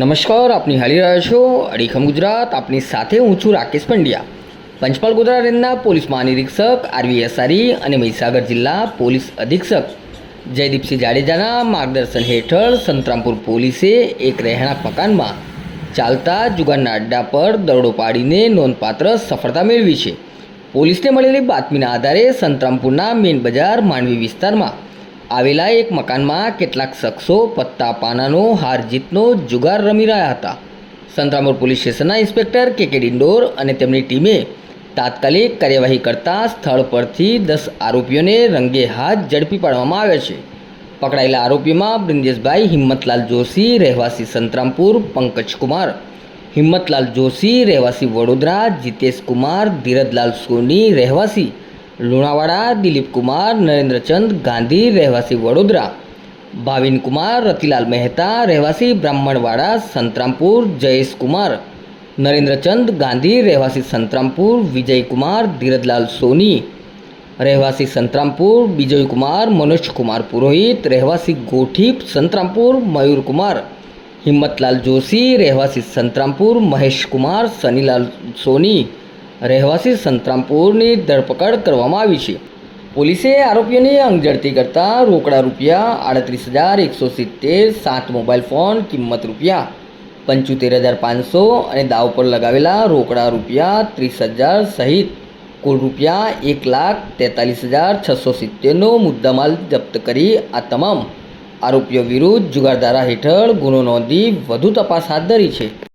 નમસ્કાર, આપની હાલી રહ્યા છો અડીખમ ગુજરાત, આપની સાથે હું છું રાકેશ પંડ્યા. પંચમહાલ ગોધરા રેન્જના પોલીસ મહાનિરીક્ષક, આરવી એસારી અને મહીસાગર જિલ્લા પોલીસ અધિક્ષક જયદીપસિંહ જાડેજાના માર્ગદર્શન હેઠળ સંતરામપુર પોલીસે એક રહેણાંક મકાનમાં ચાલતા જુગારના અડ્ડા પર દરોડો પાડીને નોંધપાત્ર સફળતા મેળવી છે. પોલીસને મળેલી બાતમીના આધારે સંતરામપુરના મેન બજાર, માંડવી વિસ્તારમાં આવેલા એક મકાનમાં કેટલાક શખ્સો પત્તા પાનાનો હાર જીતનો જુગાર રમી રહ્યા હતા. સંતરામપુર પોલીસ સ્ટેશનના ઇન્સ્પેક્ટર કે કે ડિંડોર અને તેમની ટીમે તાત્કાલિક કાર્યવાહી કરતા સ્થળ પરથી દસ આરોપીઓને રંગે હાથ ઝડપી પાડવામાં આવ્યા છે. પકડાયેલા આરોપીમાં બ્રિંદેશભાઈ હિંમતલાલ જોશી, રહેવાસી સંતરામપુર પંકજકુમાર, હિંમતલાલ જોશી, રહેવાસી વડોદરા જીતેશ કુમાર ધીરજલાલ સોની, રહેવાસી લુણાવાડા દિલીપ કુમાર, નરેન્દ્રચંદ ગાંધી, રહેવાસી વડોદરા. ભાવિન કુમાર, રતિલાલ મહેતા, રહેવાસી બ્રાહ્મણવાડા, સંતરામપુર, જયેશ કુમાર. નરેન્દ્રચંદ ગાંધી, રહેવાસી સંતરામપુર વિજયકુમાર ધીરજલાલ સોની. રહેવાસી સંતરામપુર બિજયકુમાર મનોજકુમાર પુરોહિત, રહેવાસી ગોઠીપ, સંતરામપુર મયુરકુમાર હિંમતલાલ જોશી, રહેવાસી સંતરામપુર મહેશકુમાર સનીલાલ સોની. રહેવાસી સંતરામપુરની ધરપકડ કરવામાં આવી છે. પોલીસે આરોપીઓની અંગઝડતી કરતા રોકડા રૂપિયા આડત્રીસ હજાર એકસો સિત્તેર, સાત મોબાઈલ ફોન, કિંમત રૂપિયા, પંચોતેર હજાર પાંચસો અને દાવ પર લગાવેલા રોકડા રૂપિયા ત્રીસ હજાર સહિત કુલ રૂપિયા એક લાખ તેતાલીસ હજાર છસો સિત્તેરનો મુદ્દામાલ જપ્ત કરી આ તમામ આરોપીઓ વિરુદ્ધ જુગારધારા હેઠળ ગુનો નોંધી વધુ તપાસ હાથ ધરી છે.